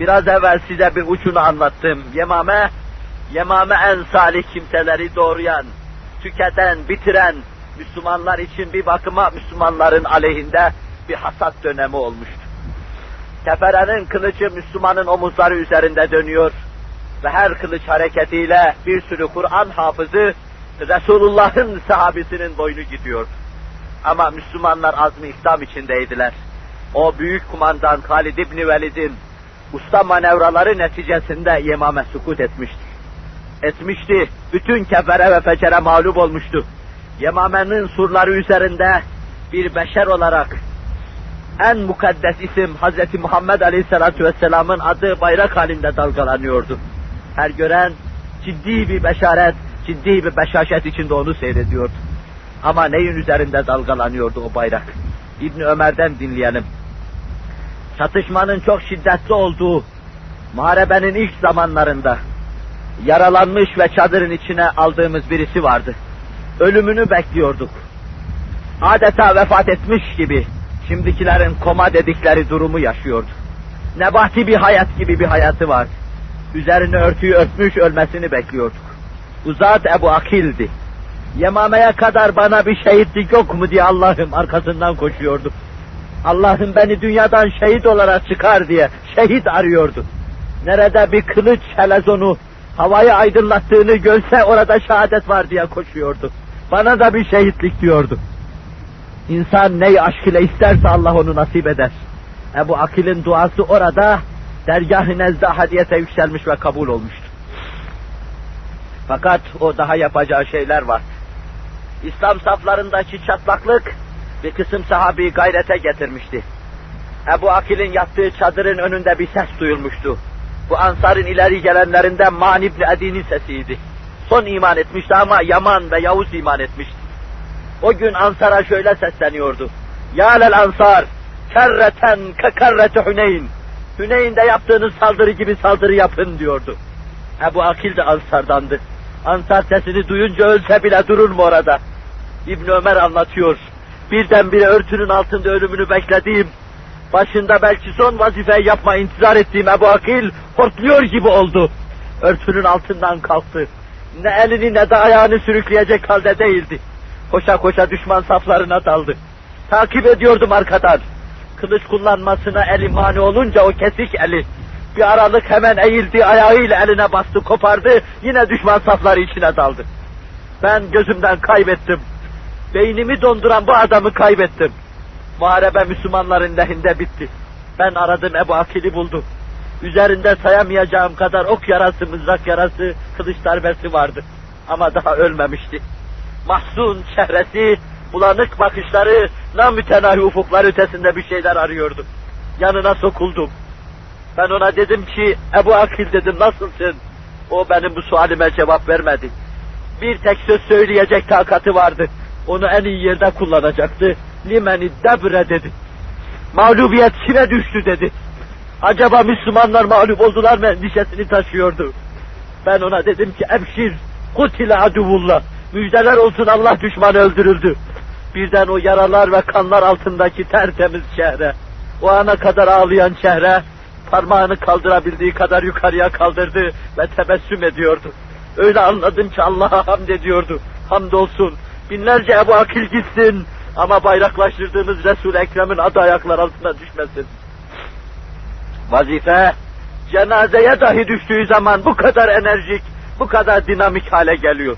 Biraz evvel size bir uçunu anlattım. Yemame, Yemame en salih kimseleri doğrayan, tüketen, bitiren Müslümanlar için bir bakıma Müslümanların aleyhinde bir hasat dönemi olmuştu. Tefere'nin kılıcı Müslümanın omuzları üzerinde dönüyor ve her kılıç hareketiyle bir sürü Kur'an hafızı Resulullah'ın sahabesinin boynu gidiyor. Ama Müslümanlar azmi İslam içindeydiler. O büyük kumandan Halid İbni Velid'in usta manevraları neticesinde Yemame sukut etmişti. Etmişti. Bütün kefere ve fecere mağlup olmuştu. Yemame'nin surları üzerinde bir beşer olarak en mukaddes isim Hz. Muhammed Aleyhisselatü Vesselam'ın adı bayrak halinde dalgalanıyordu. Her gören ciddi bir beşaret, ciddi bir beşaşet içinde onu seyrediyordu. Ama neyin üzerinde dalgalanıyordu o bayrak? İbni Ömer'den dinleyelim. Çatışmanın çok şiddetli olduğu muharebenin ilk zamanlarında yaralanmış ve çadırın içine aldığımız birisi vardı. Ölümünü bekliyorduk. Adeta vefat etmiş gibi şimdikilerin koma dedikleri durumu yaşıyordu. Nebati bir hayat gibi bir hayatı vardı. Üzerine örtüyü örtmüş ölmesini bekliyorduk. Uzat Ebu Akil'di. Yemame'ye kadar bana bir şehitlik yok mu diye Allah'ım arkasından koşuyordu. Allah'ım beni dünyadan şehit olarak çıkar diye şehit arıyordu. Nerede bir kılıç helezonu havayı aydınlattığını görse orada şehadet var diye koşuyordu. Bana da bir şehitlik diyordu. İnsan neyi aşk ile isterse Allah onu nasip eder. Ebu Akil'in duası orada dergah-ı nezde hadiyete yükselmiş ve kabul olmuştu. Fakat o daha yapacağı şeyler var. İslam saflarındaki çatlaklık bir kısım sahabi gayrete getirmişti. Ebu Akil'in yattığı çadırın önünde bir ses duyulmuştu. Bu ansarın ileri gelenlerinden Man İbni Edi'nin sesiydi. Son iman etmişti ama Yaman ve Yavuz iman etmişti. O gün Ansar'a şöyle sesleniyordu. Ya lel Ansar, kerreten ke kerreti Hüneyn. Hüneyn'de yaptığınız saldırı gibi saldırı yapın diyordu. Ebu Akil de Ansar'dandı. Ansar sesini duyunca ölse bile durur mu orada? İbn Ömer anlatıyor. Birdenbire örtünün altında ölümünü beklediğim, başında belki son vazifeyi yapma intizar ettiğim Ebu Akil hortluyor gibi oldu. Örtünün altından kalktı. Ne elini ne de ayağını sürükleyecek halde değildi. Koşa koşa düşman saflarına daldı. Takip ediyordum arkadan. Kılıç kullanmasına eli mani olunca o kesik eli. Bir aralık hemen eğildi, ayağıyla eline bastı, kopardı, yine düşman safları içine daldı. Ben gözümden kaybettim. Beynimi donduran bu adamı kaybettim. Muharebe Müslümanların lehinde bitti. Ben aradım Ebu Akil'i buldum. Üzerinde sayamayacağım kadar ok yarası, mızrak yarası, kılıç darbesi vardı. Ama daha ölmemişti. Mahzun çehresi, bulanık bakışları, namütenahi ufuklar ötesinde bir şeyler arıyordu. Yanına sokuldum. Ben ona dedim ki, Ebu Akil dedim nasılsın? O benim bu sualime cevap vermedi. Bir tek söz söyleyecek takatı vardı. Onu en iyi yerde kullanacaktı. Limeni debre dedi. Mağlubiyet kime düştü dedi. Acaba Müslümanlar mağlup oldular mı endişesini taşıyordu. Ben ona dedim ki ebşir, kutile aduvullah. Müjdeler olsun Allah düşmanı öldürüldü. Birden o yaralar ve kanlar altındaki tertemiz çehre, o ana kadar ağlayan çehre, parmağını kaldırabildiği kadar yukarıya kaldırdı ve tebessüm ediyordu. Öyle anladım ki Allah'a hamd ediyordu. Hamdolsun. Binlerce Ebu Akil gitsin ama bayraklaştırdığımız Resul-i Ekrem'in adı ayaklar altına düşmesin. Vazife, cenazeye dahi düştüğü zaman bu kadar enerjik, bu kadar dinamik hale geliyor.